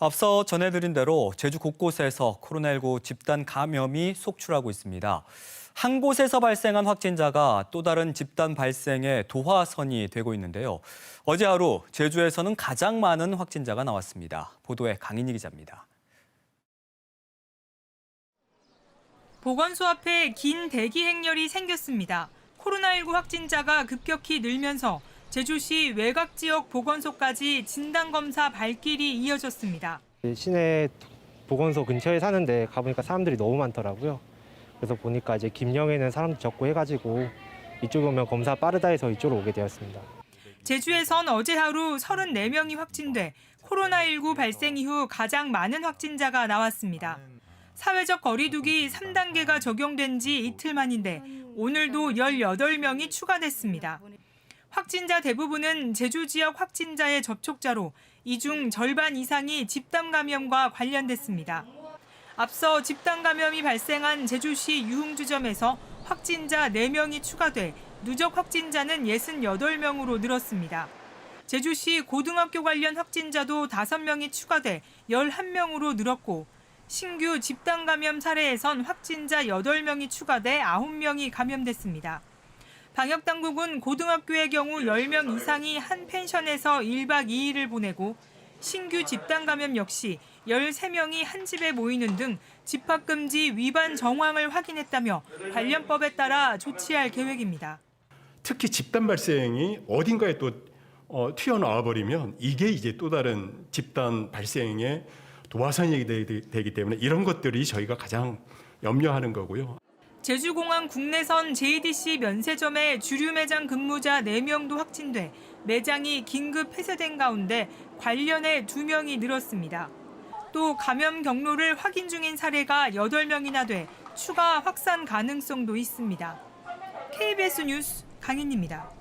앞서 전해드린 대로 제주 곳곳에서 코로나19 집단 감염이 속출하고 있습니다. 한 곳에서 발생한 확진자가 또 다른 집단 발생의 도화선이 되고 있는데요. 어제 하루 제주에서는 가장 많은 확진자가 나왔습니다. 보도에 강인희 기자입니다. 보건소 앞에 긴 대기 행렬이 생겼습니다. 코로나19 확진자가 급격히 늘면서 제주시 외곽 지역 보건소까지 진단 검사 발길이 이어졌습니다. 시내 보건소 근처에 사는데 가보니까 사람들이 너무 많더라고요. 그래서 보니까 이제 김영에는 사람도 적고 해가지고 이쪽에 오면 검사 빠르다 해서 이쪽으로 오게 되었습니다. 제주에선 어제 하루 34명이 확진돼 코로나19 발생 이후 가장 많은 확진자가 나왔습니다. 사회적 거리두기 3단계가 적용된 지 이틀 만인데 오늘도 18명이 추가됐습니다. 확진자 대부분은 제주 지역 확진자의 접촉자로 이 중 절반 이상이 집단 감염과 관련됐습니다. 앞서 집단 감염이 발생한 제주시 유흥주점에서 확진자 4명이 추가돼 누적 확진자는 68명으로 늘었습니다. 제주시 고등학교 관련 확진자도 5명이 추가돼 11명으로 늘었고 신규 집단 감염 사례에선 확진자 8명이 추가돼 9명이 감염됐습니다. 방역 당국은 고등학교의 경우 10명 이상이 한 펜션에서 1박 2일을 보내고 신규 집단 감염 역시 13명이 한 집에 모이는 등 집합 금지 위반 정황을 확인했다며 관련법에 따라 조치할 계획입니다. 특히 집단 발생이 어딘가에 또 어, 튀어나와 버리면 이게 이제 또 다른 집단 발생의 도화선이 되- 되기 때문에 이런 것들이 저희가 가장 염려하는 거고요. 제주공항 국내선 JDC 면세점의 주류 매장 근무자 4명도 확진돼 매장이 긴급 폐쇄된 가운데 관련해 2명이 늘었습니다. 또 감염 경로를 확인 중인 사례가 8명이나 돼 추가 확산 가능성도 있습니다. KBS 뉴스 강인입니다.